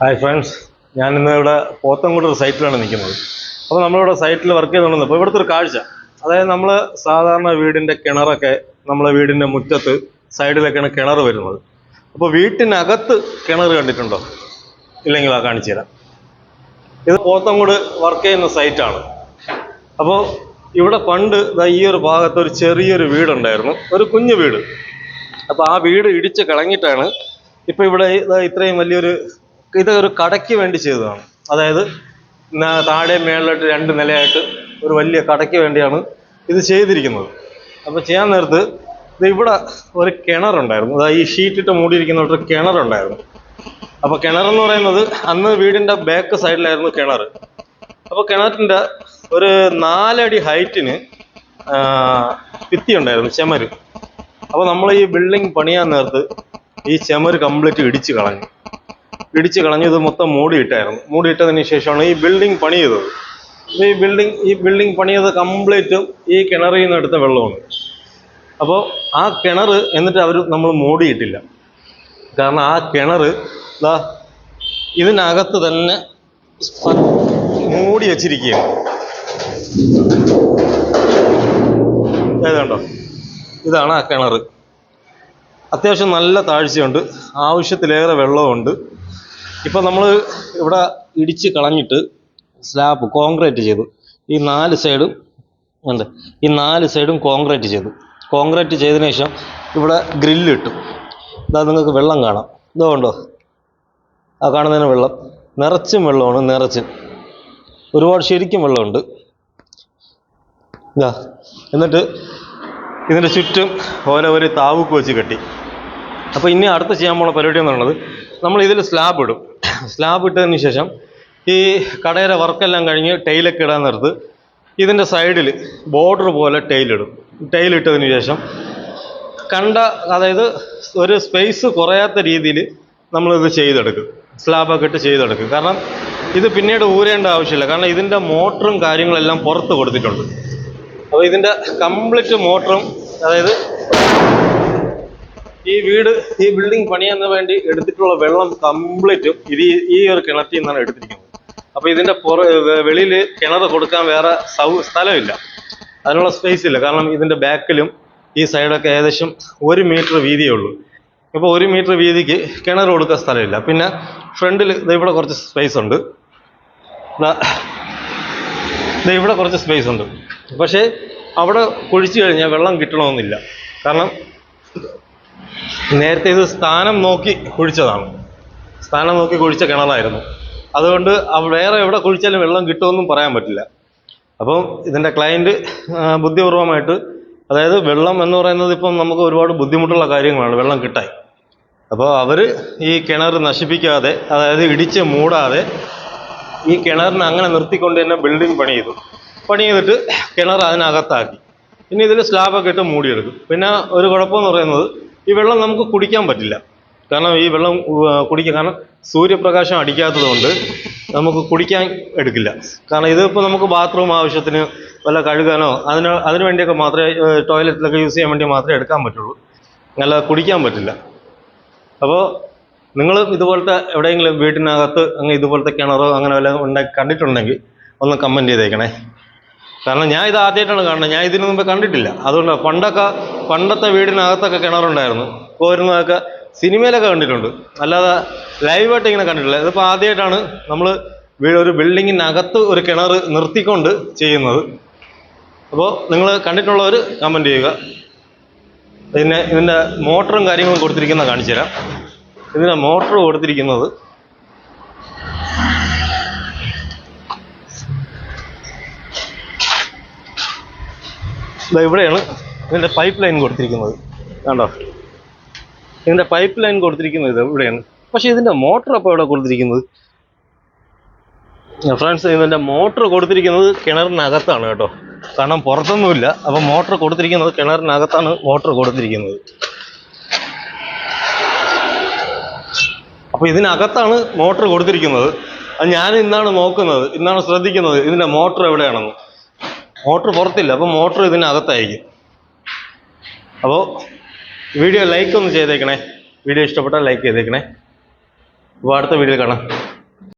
Hi friends ഞാൻ ഇന്ന് ഇവിടെ പോത്തൻകുടി ഒരു സൈറ്റിലാണ് നിൽക്കുന്നത്. അപ്പോൾ നമ്മളിവിടെ സൈറ്റിൽ വർക്ക് ചെയ്തുകൊണ്ടിരുന്നത്. അപ്പോൾ ഇവിടുത്തെ ഒരു കാഴ്ച. അതായത് നമ്മൾ സാധാരണ വീടിന്റെ കിണറൊക്കെ നമ്മളെ വീടിന്റെ മുറ്റത്ത് സൈഡിലൊക്കെയാണ് കിണർ വരുന്നത്. അപ്പോൾ വീട്ടിനകത്ത് കിണർ കണ്ടിട്ടുണ്ടോ? ഇല്ലെങ്കിൽ ആ കാണിച്ചു തരാം. ഇത് പോത്തൻകുട് വർക്ക് ചെയ്യുന്ന സൈറ്റാണ് അപ്പോൾ ഇവിടെ പണ്ട് ഈ ഒരു ഭാഗത്ത് ഒരു ചെറിയൊരു വീടുണ്ടായിരുന്നു. ഒരു കുഞ്ഞു വീട്. അപ്പോൾ ആ വീട് ഇടിച്ച് കളഞ്ഞിട്ടാണ് ഇപ്പോൾ ഇവിടെ ഇത്രയും വലിയൊരു ഇത് ഒരു കടയ്ക്ക് വേണ്ടി ചെയ്തതാണ്. അതായത് താഴെ മേളിലോട്ട് രണ്ട് നിലയായിട്ട് ഒരു വലിയ കടയ്ക്ക് വേണ്ടിയാണ് ഇത് ചെയ്തിരിക്കുന്നത്. അപ്പോൾ ചെയ്യാൻ നേരത്ത് ഇത് ഇവിടെ ഒരു കിണറുണ്ടായിരുന്നു. അതായത് ഈ ഷീറ്റിട്ട് മൂടിയിരിക്കുന്ന ഒരു കിണറുണ്ടായിരുന്നു. അപ്പോൾ കിണറെന്ന് പറയുന്നത് അന്ന് വീടിന്റെ ബാക്ക് സൈഡിലായിരുന്നു കിണർ അപ്പോൾ കിണറ്റിന്റെ ഒരു നാലടി ഹൈറ്റിന് ഭിത്തി ഉണ്ടായിരുന്നു ചെമര്. അപ്പോൾ നമ്മൾ ഈ ബിൽഡിംഗ് പണിയാൻ നേരത്ത് ഈ ചെമര് കംപ്ലീറ്റ് ഇടിച്ച് കളഞ്ഞു. ഇടിച്ച് കളഞ്ഞ് ഇത് മൊത്തം മൂടിയിട്ടായിരുന്നു. മൂടിയിട്ടതിന് ശേഷമാണ് ഈ ബിൽഡിംഗ് പണി ചെയ്തത് ഈ ബിൽഡിംഗ് ഈ ബിൽഡിംഗ് പണിയത് കംപ്ലീറ്റും ഈ കിണറിൽ നിന്ന് എടുത്ത വെള്ളമാണ്. അപ്പോൾ ആ കിണർ എന്നിട്ട് അവർ നമ്മൾ മൂടിയിട്ടില്ല. കാരണം ആ കിണർ ഇതാ ഇതിനകത്ത് തന്നെ മൂടി വച്ചിരിക്കുകയാണ്. ഏതാണ്ടോ? ഇതാണ് ആ കിണർ അത്യാവശ്യം നല്ല താഴ്ചയുണ്ട്. ആവശ്യത്തിലേറെ വെള്ളമുണ്ട് ഇപ്പം നമ്മൾ ഇവിടെ ഇടിച്ച് കളഞ്ഞിട്ട് സ്ലാബ് കോൺക്രീറ്റ് ചെയ്തു. ഈ നാല് സൈഡും എന്ത്? ഈ നാല് സൈഡും കോൺക്രീറ്റ് ചെയ്തു. കോൺക്രീറ്റ് ചെയ്തതിന് ശേഷം ഇവിടെ ഗ്രില്ല് ഇട്ടു. ഇതാ നിങ്ങൾക്ക് വെള്ളം കാണാം. ഇതോ ഉണ്ടോ ആ കാണുന്നതിന് വെള്ളം. നിറച്ചും വെള്ളമാണ് നിറച്ചും. ഒരുപാട് ശരിക്കും വെള്ളമുണ്ട്. ഇതാ. എന്നിട്ട് ഇതിന്റെ ചുറ്റും ഓരോ ഒരു താവുക്ക് വെച്ച് കെട്ടി. അപ്പോൾ ഇനി അടുത്ത് ചെയ്യാൻ പോണ പരിപാടി എന്ന് പറയുന്നത് നമ്മൾ ഇതിൽ സ്ലാബ് ഇടും. സ്ലാബ് ഇട്ടതിന് ശേഷം ഈ കടയുടെ വർക്കെല്ലാം കഴിഞ്ഞ് ടൈലൊക്കെ ഇടാൻ നേരത്ത് ഇതിന്റെ സൈഡിൽ ബോർഡർ പോലെ ടൈലിടും ടൈലിട്ടതിന് ശേഷം കണ്ട അതായത് ഒരു സ്പേസ് കുറയാത്ത രീതിയിൽ നമ്മളിത് ചെയ്തെടുക്കും. സ്ലാബൊക്കെ ഇട്ട് ചെയ്തെടുക്കും. കാരണം ഇത് പിന്നീട് ഊരേണ്ട ആവശ്യമില്ല. കാരണം ഇതിന്റെ മോട്ടറും കാര്യങ്ങളെല്ലാം പുറത്ത് കൊടുത്തിട്ടുണ്ട്. അപ്പോൾ ഇതിന്റെ കംപ്ലീറ്റ് മോട്ടറും അതായത് ഈ വീട് ഈ ബിൽഡിംഗ് പണിയാൻ വേണ്ടി എടുത്തിട്ടുള്ള വെള്ളം കംപ്ലീറ്റും ഇത് ഈ- ഒരു കിണറ്റിൽ നിന്നാണ് എടുത്തിരിക്കുന്നത്. അപ്പൊ ഇതിന്റെ പുറ വെളിയിൽ കിണർ കൊടുക്കാൻ വേറെ സൗ സ്ഥലമില്ല. അതിനുള്ള സ്പേസ് ഇല്ല. കാരണം ഇതിന്റെ ബാക്കിലും ഈ സൈഡൊക്കെ ഏകദേശം ഒരു മീറ്റർ വീതിയേ ഉള്ളൂ. ഇപ്പോൾ ഒരു മീറ്റർ വീതിക്ക് കിണർ കൊടുക്കാൻ സ്ഥലമില്ല. പിന്നെ ഫ്രണ്ടിൽ ഇവിടെ കുറച്ച് സ്പേസ് ഉണ്ട്. ഇവിടെ കുറച്ച് സ്പേസ് ഉണ്ട്. പക്ഷേ അവിടെ കുഴിച്ചു കഴിഞ്ഞാൽ വെള്ളം കിട്ടണമെന്നില്ല. കാരണം നേരത്തെ ഇത് സ്ഥാനം നോക്കി കുഴിച്ചതാണ്. സ്ഥാനം നോക്കി കുഴിച്ച കിണറായിരുന്നു. അതുകൊണ്ട് വേറെ എവിടെ കുഴിച്ചാലും വെള്ളം കിട്ടുമെന്നും പറയാൻ പറ്റില്ല. അപ്പം ഇതിന്റെ ക്ലയന്റ് ബുദ്ധിപൂർവമായിട്ട് അതായത് വെള്ളം എന്ന് പറയുന്നത് ഇപ്പം നമുക്ക് ഒരുപാട് ബുദ്ധിമുട്ടുള്ള കാര്യങ്ങളാണ്. വെള്ളം കിട്ടാൻ. അപ്പോൾ അവർ ഈ കിണർ നശിപ്പിക്കാതെ അതായത് ഇടിച്ച് മൂടാതെ ഈ കിണറിനെ അങ്ങനെ നിർത്തിക്കൊണ്ട് തന്നെ ബിൽഡിംഗ് പണി ചെയ്തു. പണി ചെയ്തിട്ട് കിണർ അതിനകത്താക്കി. പിന്നെ ഇതിൽ സ്ലാബൊക്കെ ഇട്ട് മൂടിയെടുക്കും പിന്നെ ഒരു കുഴപ്പമെന്ന് പറയുന്നത് ഈ വെള്ളം നമുക്ക് കുടിക്കാൻ പറ്റില്ല. കാരണം ഈ വെള്ളം കുടിക്കാൻ കാരണം സൂര്യപ്രകാശം അടിക്കാത്തത് കൊണ്ട് നമുക്ക് കുടിക്കാൻ എടുക്കില്ല. കാരണം ഇതിപ്പോൾ നമുക്ക് ബാത്റൂം ആവശ്യത്തിന് വല്ല കഴുകാനോ അതിന് അതിന് വേണ്ടിയൊക്കെ മാത്രമേ ടോയ്ലറ്റിലൊക്കെ യൂസ് ചെയ്യാൻ വേണ്ടി മാത്രമേ എടുക്കാൻ പറ്റുള്ളൂ. അല്ല കുടിക്കാൻ പറ്റില്ല. അപ്പോൾ നിങ്ങൾ ഇതുപോലത്തെ എവിടെയെങ്കിലും വീട്ടിനകത്ത് അങ്ങ് ഇതുപോലത്തെ കിണറോ അങ്ങനെ വല്ല ഉണ്ടാക്കി കണ്ടിട്ടുണ്ടെങ്കിൽ ഒന്ന് കമന്റ് ചെയ്തേക്കണേ. കാരണം ഞാൻ ഇത് ആദ്യമായിട്ടാണ് കാണുന്നത്. ഞാൻ ഇതിനു മുമ്പ് കണ്ടിട്ടില്ല. അതുകൊണ്ട് പണ്ടൊക്കെ പണ്ടത്തെ വീടിനകത്തൊക്കെ കിണറുണ്ടായിരുന്നു. പോരുന്നതൊക്കെ സിനിമയിലൊക്കെ കണ്ടിട്ടുണ്ട്. അല്ലാതെ ലൈവായിട്ട് ഇങ്ങനെ കണ്ടിട്ടില്ല. ഇതിപ്പോൾ ആദ്യമായിട്ടാണ് നമ്മൾ ഒരു ബിൽഡിങ്ങിനകത്ത് ഒരു കിണർ നിർത്തിക്കൊണ്ട് ചെയ്യുന്നത്. അപ്പോൾ നിങ്ങൾ കണ്ടിട്ടുള്ളവർ കമന്റ് ചെയ്യുക. പിന്നെ ഇതിന്റെ മോട്ടറും കാര്യങ്ങളും കൊടുത്തിരിക്കുന്ന കാണിച്ചു തരാം ഇതിന്റെ മോട്ടർ കൊടുത്തിരിക്കുന്നത് ദാ ഇവിടെയാണ് ഇതിന്റെ പൈപ്പ് ലൈൻ കൊടുത്തിരിക്കുന്നത്. കണ്ടോ? ഇതിന്റെ പൈപ്പ് ലൈൻ കൊടുത്തിരിക്കുന്നത് ഇത് ഇവിടെയാണ്. പക്ഷെ ഇതിന്റെ മോട്ടർ അപ്പോൾ ഇവിടെ കൊടുത്തിരിക്കുന്നത്? ഫ്രണ്ട്സ് ഇതിന്റെ മോട്ടർ കൊടുത്തിരിക്കുന്നത് കിണറിനകത്താണ് കേട്ടോ. കാരണം പുറത്തൊന്നുമില്ല. അപ്പം മോട്ടർ കൊടുത്തിരിക്കുന്നത് കിണറിനകത്താണ് മോട്ടർ കൊടുത്തിരിക്കുന്നത്. അപ്പോൾ ഇതിനകത്താണ് മോട്ടർ കൊടുത്തിരിക്കുന്നത്. അത് ഞാൻ ഇന്നാണ് നോക്കുന്നത്. ഇന്നാണ് ശ്രദ്ധിക്കുന്നത് ഇതിന്റെ മോട്ടർ എവിടെയാണെന്ന്. മോട്ടർ പുറത്തില്ല അപ്പോൾ മോട്ടർ ഇതിനകത്തായിരിക്കും അപ്പോൾ വീഡിയോ ലൈക്ക് ഒന്ന് ചെയ്തേക്കണേ. വീഡിയോ ഇഷ്ടപ്പെട്ടാൽ ലൈക്ക് ചെയ്തേക്കണേ. അപ്പോൾ അടുത്ത വീഡിയോ കാണാം.